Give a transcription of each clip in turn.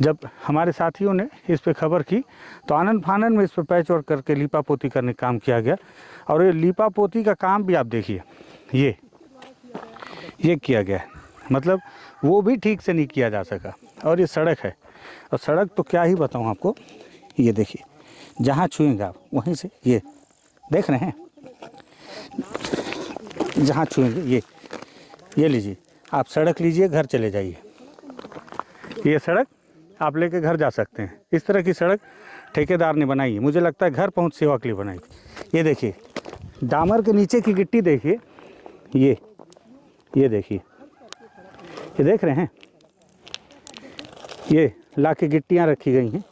जब हमारे साथियों ने इस पर खबर की तो आनंद फानन में इस पर पैच वर्क करके लीपा पोती करने का काम किया गया। और ये लीपा पोती का काम भी आप देखिए, ये ये किया गया। है मतलब वो भी ठीक से नहीं किया जा सका। और ये सड़क है। और सड़क तो क्या ही बताऊँ आपको, ये देखिए, जहाँ छुएँगे आप, वहीं से ये देख रहे हैं। जहाँ छुएँगे, ये ये लीजिए, आप सड़क लीजिए, घर चले जाइए। ये सड़क आप लेके घर जा सकते हैं। इस तरह की सड़क ठेकेदार ने बनाई है। मुझे लगता है घर पहुँच सेवा के लिए बनाई ये देखिए, डामर के नीचे की गिट्टी देखिए। ये ये देखिए। ये देख रहे हैं? ये ला के गिट्टियाँ रखी गई हैं।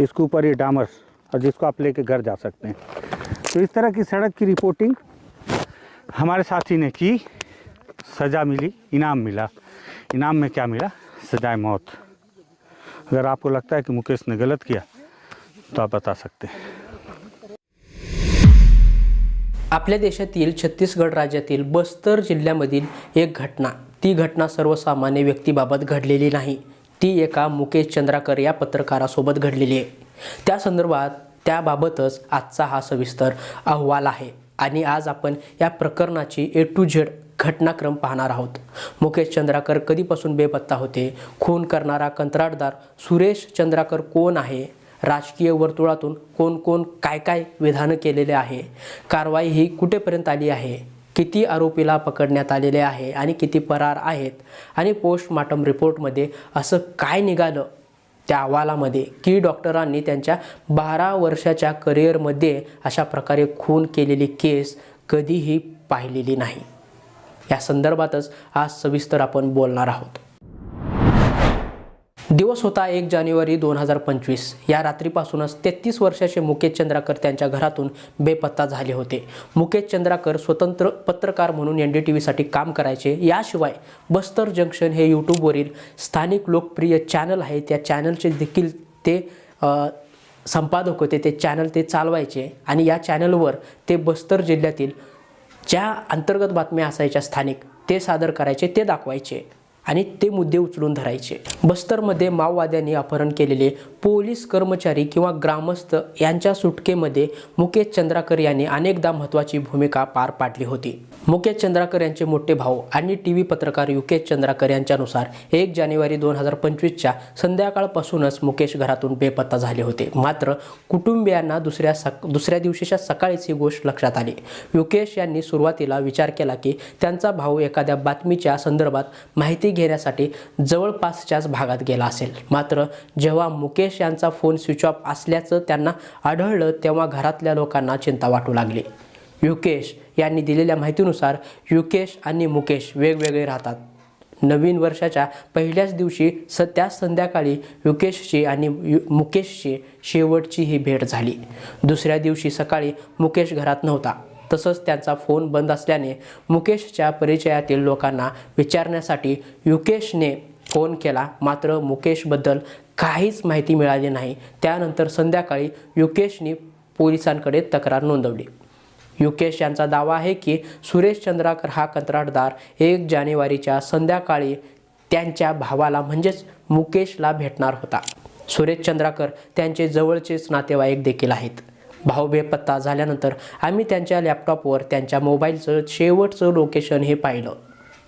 इसके ऊपर ये डामर, और जिसको आप लेके घर जा सकते हैं। तो इस तरह की सड़क की रिपोर्टिंग हमारे साथी ने की। सज़ा मिली, इनाम मिला। इनाम में क्या मिला? सजाए मौत। अगर आपको लगता है कि मुकेश ने गलत किया तो आप बता सकते हैं। आपल्या देशातील छत्तीसगड राज्यातील बस्तर जिल्ह्यामधील एक घटना ती घटना सर्वसामान्य व्यक्तीबाबत घडलेली नाही. ती एका मुकेश चंद्राकर या पत्रकारासोबत घडलेली आहे. त्या संदर्भात त्याबाबतच आजचा हा सविस्तर अहवाल आहे. आणि आज आपण या प्रकरणाची ए टू झेड घटनाक्रम पाहणार आहोत. मुकेश चंद्राकर कधीपासून बेपत्ता होते? खून करणारा कंत्राटदार सुरेश चंद्राकर कोण आहे? राजकीय वर्तुळातून कोण कोण काय काय विधानं केलेले आहे? कारवाई ही कुठेपर्यंत आली आहे? किती आरोपीला पकडण्यात आलेले आहे आणि किती फरार आहेत? आणि पोस्टमार्टम रिपोर्टमध्ये असं काय निघालं? त्या अहवालामध्ये की डॉक्टरांनी त्यांच्या बारा वर्षाच्या करिअरमध्ये अशा प्रकारे खून केलेली केस कधीही पाहिलेली नाही. या संदर्भातच आज सविस्तर आपण बोलणार आहोत. दिवस होता एक जानेवारी दोन हजार पंचवीस. या रात्रीपासूनच तेहतीस वर्षाचे मुकेश चंद्राकर त्यांच्या घरातून बेपत्ता झाले होते. मुकेश चंद्राकर स्वतंत्र पत्रकार म्हणून एन डी टी व्हीसाठी काम करायचे. याशिवाय बस्तर जंक्शन हे यूट्यूबवरील स्थानिक लोकप्रिय चॅनल आहे. त्या चॅनलचे देखील ते संपादक होते. ते चॅनल ते चालवायचे आणि या चॅनलवर ते बस्तर जिल्ह्यातील ज्या अंतर्गत बातम्या असायच्या स्थानिक ते सादर करायचे ते दाखवायचे. आणि ते मुद्दे उचलून धरायचे. बस्तरमध्ये माओवाद्यांनी अपहरण केलेले पोलीस कर्मचारी किंवा ग्रामस्थ यांच्या सुटकेमध्ये मुकेश चंद्राकर यांनी अनेकदा महत्त्वाची भूमिका पार पाडली होती. मुकेश चंद्राकर यांचे मोठे भाऊ आणि टी व्ही पत्रकार युकेश चंद्राकर यांच्यानुसार एक जानेवारी दोन हजार पंचवीसच्या संध्याकाळपासूनच मुकेश घरातून बेपत्ता झाले होते. मात्र कुटुंबियांना दुसऱ्या सक दुसऱ्या दिवशीच्या सकाळीच ही गोष्ट लक्षात आली. युकेश यांनी सुरुवातीला विचार केला की त्यांचा भाऊ एखाद्या बातमीच्या संदर्भात माहिती घेण्यासाठी जवळपासच्याच भागात गेला असेल. मात्र जेव्हा मुकेश यांचा फोन स्विच ऑफ असल्याचं त्यांना आढळलं तेव्हा घरातल्या लोकांना चिंता वाटू लागली. युकेश यांनी दिलेल्या माहितीनुसार युकेश आणि मुकेश वेगवेगळे राहतात. नवीन वर्षाच्या पहिल्याच दिवशी स त्याच संध्याकाळी युकेशची आणि यु मुकेशची शेवटची ही भेट झाली. दुसऱ्या दिवशी सकाळी मुकेश घरात नव्हता. तसंच त्यांचा फोन बंद असल्याने मुकेशच्या परिचयातील लोकांना विचारण्यासाठी युकेशने फोन केला. मात्र मुकेशबद्दल काहीच माहिती मिळाली नाही. त्यानंतर संध्याकाळी युकेशने पोलिसांकडे तक्रार नोंदवली. युकेश यांचा दावा आहे की सुरेश चंद्राकर हा कंत्राटदार एक जानेवारीच्या संध्याकाळी त्यांच्या भावाला म्हणजेच मुकेशला भेटणार होता. सुरेश चंद्राकर त्यांचे जवळचेच नातेवाईक देखील आहेत. भाऊ बेपत्ता झाल्यानंतर आम्ही त्यांच्या लॅपटॉपवर त्यांच्या मोबाईलचं शेवटचं लोकेशन हे पाहिलं.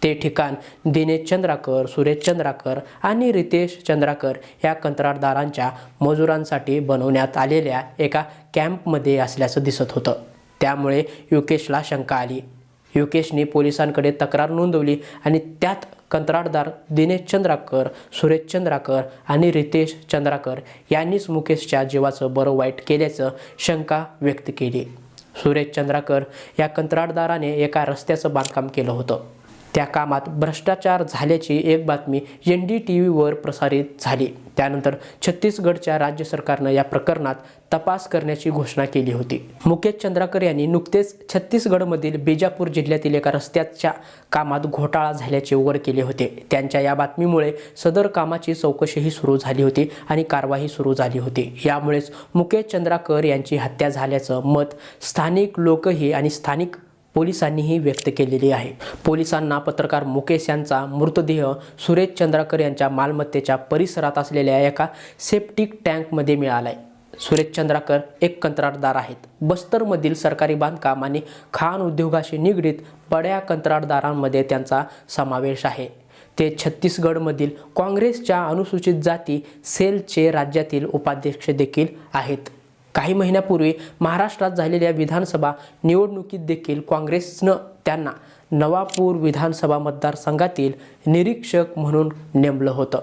ते ठिकाण दिनेश चंद्राकर सुरेश चंद्राकर आणि रितेश चंद्राकर या कंत्राटदारांच्या मजुरांसाठी बनवण्यात आलेल्या एका कॅम्पमध्ये असल्याचं दिसत होतं. त्यामुळे युकेशला शंका आली. युकेशने पोलिसांकडे तक्रार नोंदवली आणि त्यात कंत्राटदार दिनेश चंद्राकर सुरेश चंद्राकर आणि रितेश चंद्राकर यांनीच मुकेशच्या जीवाचं बरं वाईट केल्याचं शंका व्यक्त केली. सुरेश चंद्राकर या कंत्राटदाराने एका रस्त्याचं बांधकाम केलं होतं. त्या कामात भ्रष्टाचार झाल्याची एक बातमी एन डी टी व्हीवर प्रसारित झाली. त्यानंतर छत्तीसगडच्या राज्य सरकारनं या प्रकरणात तपास करण्याची घोषणा केली होती. मुकेश चंद्राकर यांनी नुकतेच छत्तीसगडमधील बेजापूर जिल्ह्यातील एका रस्त्याच्या कामात घोटाळा झाल्याचे उघड केले होते. त्यांच्या या बातमीमुळे सदर कामाची चौकशीही सुरू झाली होती आणि कारवाई सुरू झाली होती. यामुळेच मुकेश चंद्राकर यांची हत्या झाल्याचं मत स्थानिक लोकही आणि स्थानिक पोलिसांनीही व्यक्त केलेली आहे. पोलिसांना पत्रकार मुकेश यांचा मृतदेह सुरेश चंद्राकर यांच्या मालमत्तेच्या परिसरात असलेल्या एका सेप्टिक टँकमध्ये मिळालाय. सुरेश चंद्राकर एक कंत्राटदार आहेत. बस्तरमधील सरकारी बांधकाम आणि खाण उद्योगाशी निगडीत बड्या कंत्राटदारांमध्ये त्यांचा समावेश आहे. ते छत्तीसगडमधील काँग्रेसच्या अनुसूचित जाती सेलचे राज्यातील उपाध्यक्ष देखील आहेत. काही महिन्यापूर्वी महाराष्ट्रात झालेल्या विधानसभा निवडणुकीत देखील काँग्रेसनं त्यांना नवापूर विधानसभा मतदारसंघातील निरीक्षक म्हणून नेमलं होतं.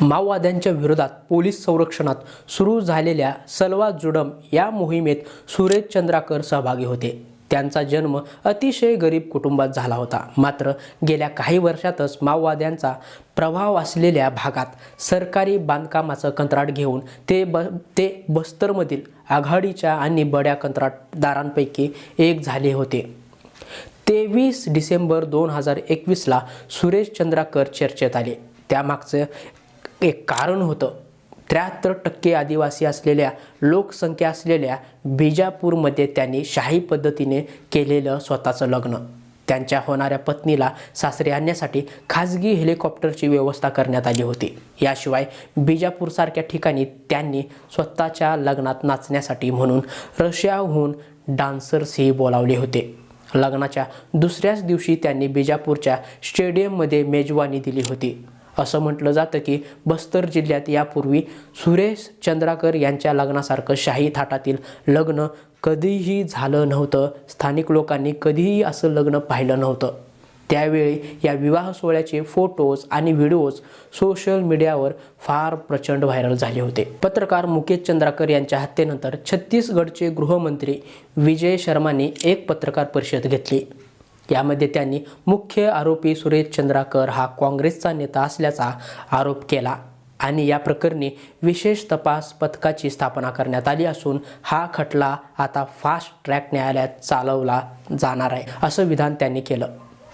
माओवाद्यांच्या विरोधात पोलीस संरक्षणात सुरू झालेल्या सलवा जुडम या मोहिमेत सुरेश चंद्राकर सहभागी होते. त्यांचा जन्म अतिशय गरीब कुटुंबात झाला होता. मात्र गेल्या काही वर्षातच माओवाद्यांचा प्रभाव असलेल्या भागात सरकारी बांधकामाचं कंत्राट घेऊन ते ब ते बस्तरमधील आघाडीच्या आणि बड्या कंत्राटदारांपैकी एक झाले होते. तेवीस डिसेंबर दोन हजार एकवीसला सुरेश चंद्राकर चर्चेत आले. त्यामागचं एक कारण होतं. त्र्याहत्तर टक्के आदिवासी असलेल्या लोकसंख्या असलेल्या बिजापूरमध्ये त्यांनी शाही पद्धतीने केलेलं स्वतःचं लग्न. त्यांच्या होणाऱ्या पत्नीला सासरे आणण्यासाठी खाजगी हेलिकॉप्टरची व्यवस्था करण्यात आली होती. याशिवाय बिजापूरसारख्या ठिकाणी त्यांनी स्वतःच्या लग्नात नाचण्यासाठी म्हणून रशियाहून डान्सर्सही बोलावले होते. लग्नाच्या दुसऱ्याच दिवशी त्यांनी बिजापूरच्या स्टेडियममध्ये मेजवानी दिली होती. असं म्हटलं जातं की बस्तर जिल्ह्यात यापूर्वी सुरेश चंद्राकर यांच्या लग्नासारखं शाही थाटातील लग्न कधीही झालं नव्हतं. स्थानिक लोकांनी कधीही असं लग्न पाहिलं नव्हतं. त्यावेळी या विवाह सोहळ्याचे फोटोज आणि व्हिडिओज सोशल मीडियावर फार प्रचंड व्हायरल झाले होते. पत्रकार मुकेश चंद्राकर यांच्या हत्येनंतर छत्तीसगडचे गृहमंत्री विजय शर्माने एक पत्रकार परिषद घेतली. यामध्ये त्यांनी मुख्य आरोपी सुरेश चंद्राकर हा काँग्रेसचा नेता असल्याचा आरोप केला आणि या प्रकरणी विशेष तपास पथकाची स्थापना करण्यात आली असून हा खटला आता फास्ट ट्रॅक न्यायालयात चालवला जाणार आहे असं विधान त्यांनी केलं.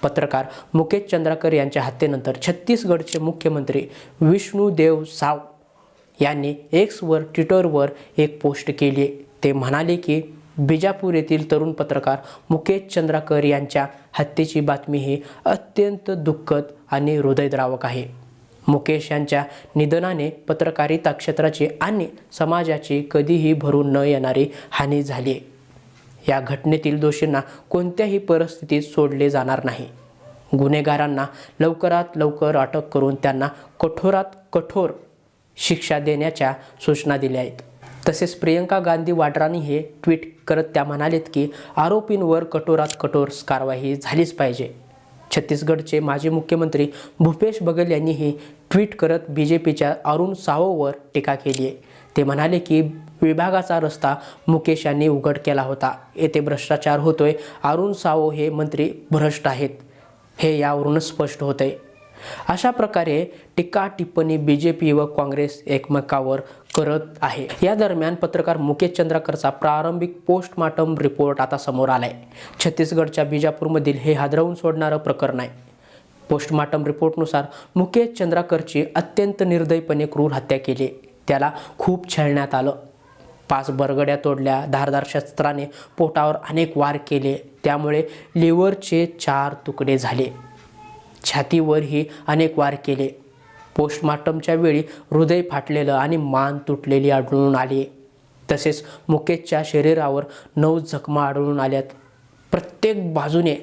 पत्रकार मुकेश चंद्राकर यांच्या हत्येनंतर छत्तीसगडचे मुख्यमंत्री विष्णुदेव साव यांनी एक्सवर ट्विटरवर एक पोस्ट केली. ते म्हणाले की बिजापूर येथील तरुण पत्रकार मुकेश चंद्राकर यांच्या हत्येची बातमी ही अत्यंत दुःखद आणि हृदयद्रावक आहे. मुकेश यांच्या निधनाने पत्रकारिता क्षेत्राची आणि समाजाची कधीही भरून न येणारी हानी झाली आहे. या घटनेतील दोषींना कोणत्याही परिस्थितीत सोडले जाणार नाही. गुन्हेगारांना लवकरात लवकर अटक करून त्यांना कठोरात कठोर शिक्षा देण्याच्या सूचना दिल्या आहेत. तसेच प्रियंका गांधी वाड्रानी हे ट्विट करत त्या म्हणालेत की आरोपींवर कठोरात कठोर कारवाई झालीच पाहिजे. छत्तीसगडचे माजी मुख्यमंत्री भूपेश बघेल यांनीही ट्विट करत बी जे पीच्या अरुण सावोवर टीका केली आहे. ते म्हणाले की विभागाचा रस्ता मुकेश यांनी उघड केला होता. येथे भ्रष्टाचार होतोय. अरुण सावो हे मंत्री भ्रष्ट आहेत. हे यावरूनच स्पष्ट होते अशा प्रकारे टीका टिप्पणी बी जे पी व काँग्रेस एकमेकावर करत आहे. या दरम्यान पत्रकार मुकेश चंद्राकरचा प्रारंभिक पोस्टमार्टम रिपोर्ट आता समोर आलाय. छत्तीसगडच्या बिजापूरमधील हे हादरवून सोडणारं प्रकरण आहे. पोस्टमार्टम रिपोर्टनुसार मुकेश चंद्राकरची अत्यंत निर्दयीपणे क्रूर हत्या केली. त्याला खूप छळण्यात आलं. पाच बरगड्या तोडल्या धारदार शस्त्राने पोटावर अनेक वार केले त्यामुळे लिव्हरचे चार तुकडे झाले. छातीवरही अनेक वार केले. पोस्टमार्टमच्या वेळी हृदय फाटलेलं आणि मान तुटलेली आढळून आली. तसेच मुकेशच्या शरीरावर नऊ जखमा आढळून आल्यात. प्रत्येक बाजूने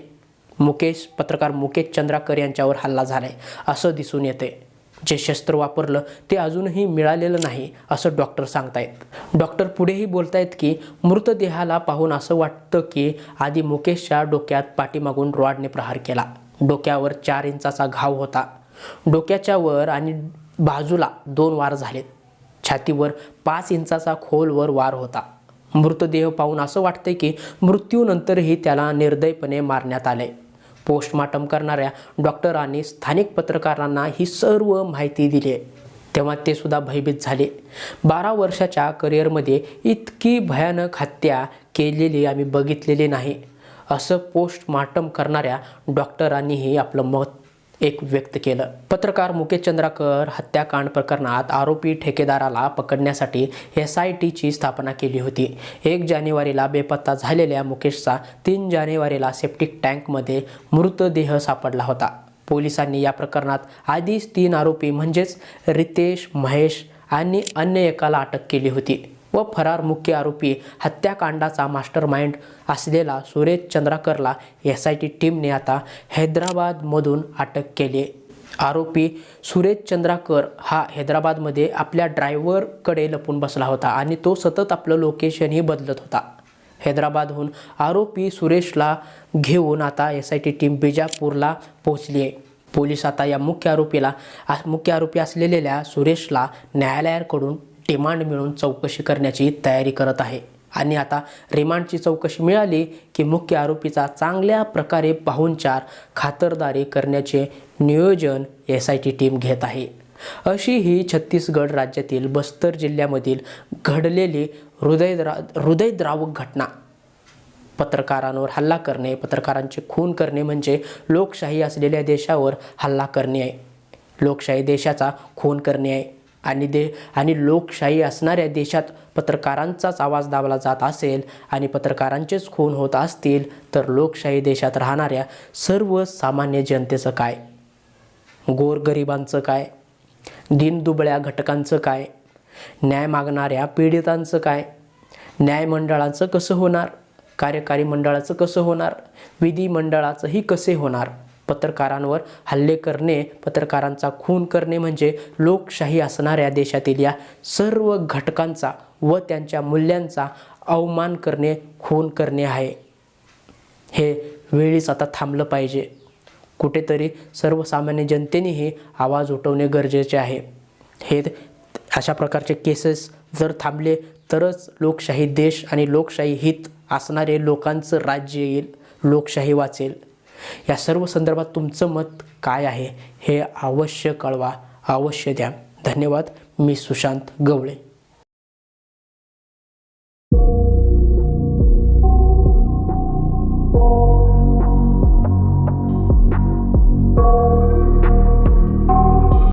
मुकेश पत्रकार मुकेश चंद्राकर यांच्यावर हल्ला झाला आहे असं दिसून येते जे शस्त्र वापरलं ते अजूनही मिळालेलं नाही असं डॉक्टर सांगतायत. डॉक्टर पुढेही बोलतायत की मृतदेहाला पाहून असं वाटतं की आधी मुकेशच्या डोक्यात पाठीमागून रॉडने प्रहार केला. डोक्यावर चार इंचाचा घाव होता. डोक्याच्या वर आणि बाजूला दोन वार झालेत. छातीवर पाच इंचाचा खोलवर वार होता. मृतदेह पाहून असं वाटतंय की मृत्यूनंतरही त्याला निर्दयपणे मारण्यात आले पोस्टमार्टम करणाऱ्या डॉक्टरांनी स्थानिक पत्रकारांना ही सर्व माहिती दिली आहे. तेव्हा ते सुद्धा भयभीत झाले. बारा वर्षाच्या करिअरमध्ये इतकी भयानक हत्या केलेली आम्ही बघितलेली नाही. असं पोस्टमार्टम करणाऱ्या डॉक्टरांनीही आपलं मत एक व्यक्त केलं. पत्रकार मुकेश चंद्राकर हत्याकांड प्रकरणात आरोपी ठेकेदाराला पकडण्यासाठी एस आय टीची स्थापना केली होती. एक जानेवारीला बेपत्ता झालेल्या मुकेशचा तीन जानेवारीला सेप्टिक टँकमध्ये मृतदेह सापडला होता. पोलिसांनी या प्रकरणात आधीच तीन आरोपी म्हणजेच रितेश महेश आणि अन्य एकाला अटक केली होती. व फरार मुख्य आरोपी हत्याकांडाचा मास्टर माइंड असलेला सुरेश चंद्राकरला एस आय टी टीमने आता हैदराबादमधून अटक केली आरोपी सुरेश चंद्राकर हा हैदराबादमध्ये आपल्या ड्रायव्हरकडे लपून बसला होता आणि तो सतत आपलं लोकेशनही बदलत होता. हैदराबादहून आरोपी सुरेशला घेऊन आता एस आय टी टीम बिजापूरला पोहोचली आहे. पोलीस आता या मुख्य आरोपीला मुख्य आरोपी असलेल्या सुरेशला न्यायालयाकडून डिमांड मिळून चौकशी करण्याची तयारी करत आहे. आणि आता रिमांडची चौकशी मिळाली की मुख्य आरोपीचा चांगल्या प्रकारे पाहुणचार खातरदारी करण्याचे नियोजन एस आय टी टीम घेत आहे. अशी ही छत्तीसगड राज्यातील बस्तर जिल्ह्यामधील घडलेली हृदयद्रा हृदयद्रावक घटना. पत्रकारांवर हल्ला करणे पत्रकारांचे खून करणे म्हणजे लोकशाही असलेल्या देशावर हल्ला करणे आहे. लोकशाही देशाचा खून करणे आहे. आणि दे आणि लोकशाही असणाऱ्या देशात पत्रकारांचाच आवाज दाबला जात असेल आणि पत्रकारांचेच खून होत असतील तर लोकशाही देशात राहणाऱ्या सर्वसामान्य जनतेचं काय? गोरगरिबांचं काय? दिनदुबळ्या घटकांचं काय? न्याय मागणाऱ्या पीडितांचं काय? न्यायमंडळाचं कसं होणार? कार्यकारी मंडळाचं कसं होणार? विधिमंडळाचंही कसे होणार? पत्रकारांवर हल्ले करणे पत्रकारांचा खून करणे म्हणजे लोकशाही असणाऱ्या देशातील या सर्व घटकांचा व त्यांच्या मूल्यांचा अवमान करणे खून करणे आहे. हे वेळीच आता थांबलं पाहिजे. कुठेतरी सर्वसामान्य जनतेनेही आवाज उठवणे गरजेचे आहे. हे अशा प्रकारचे केसेस जर थांबले तरच लोकशाही देश आणि लोकशाही हित असणारे लोकांचं राज्य येईल लोकशाही वाचेल. या सर्व संदर्भात तुमचं मत काय आहे हे अवश्य कळवा अवश्य द्या. धन्यवाद. मी सुशांत गवळे.